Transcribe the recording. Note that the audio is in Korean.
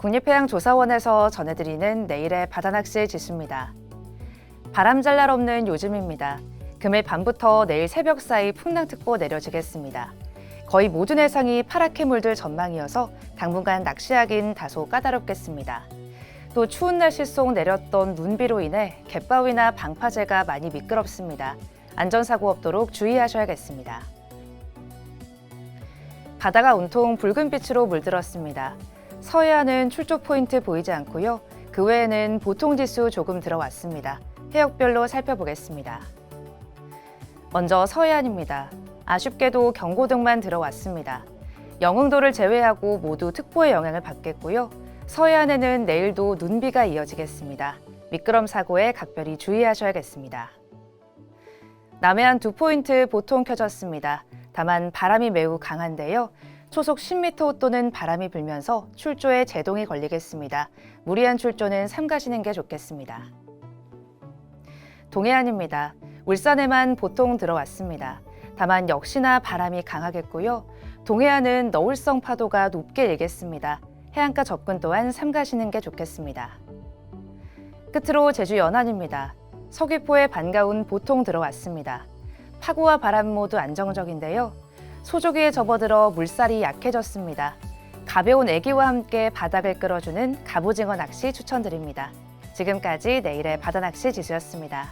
국립해양조사원에서 전해드리는 내일의 바다낚시 지수입니다. 바람 잘 날 없는 요즘입니다. 금일 밤부터 내일 새벽 사이 풍랑특보 내려지겠습니다. 거의 모든 해상이 파랗게 물들 전망이어서 당분간 낚시하긴 다소 까다롭겠습니다. 또 추운 날씨 속 내렸던 눈비로 인해 갯바위나 방파제가 많이 미끄럽습니다. 안전사고 없도록 주의하셔야겠습니다. 바다가 온통 붉은 빛으로 물들었습니다. 서해안은 출조 포인트 보이지 않고요. 그 외에는 보통 지수 조금 들어왔습니다. 해역별로 살펴보겠습니다. 먼저 서해안입니다. 아쉽게도 경고등만 들어왔습니다. 영흥도를 제외하고 모두 특보의 영향을 받겠고요. 서해안에는 내일도 눈비가 이어지겠습니다. 미끄럼 사고에 각별히 주의하셔야겠습니다. 남해안 두 포인트 보통 켜졌습니다. 다만 바람이 매우 강한데요. 초속 10m 또는 바람이 불면서 출조에 제동이 걸리겠습니다. 무리한 출조는 삼가시는 게 좋겠습니다. 동해안입니다. 울산에만 보통 들어왔습니다. 다만 역시나 바람이 강하겠고요. 동해안은 너울성 파도가 높게 일겠습니다. 해안가 접근 또한 삼가시는 게 좋겠습니다. 끝으로 제주 연안입니다. 서귀포에 반가운 보통 들어왔습니다. 파고와 바람 모두 안정적인데요. 소조기에 접어들어 물살이 약해졌습니다. 가벼운 애기와 함께 바닥을 끌어주는 갑오징어 낚시 추천드립니다. 지금까지 내일의 바다 낚시 지수였습니다.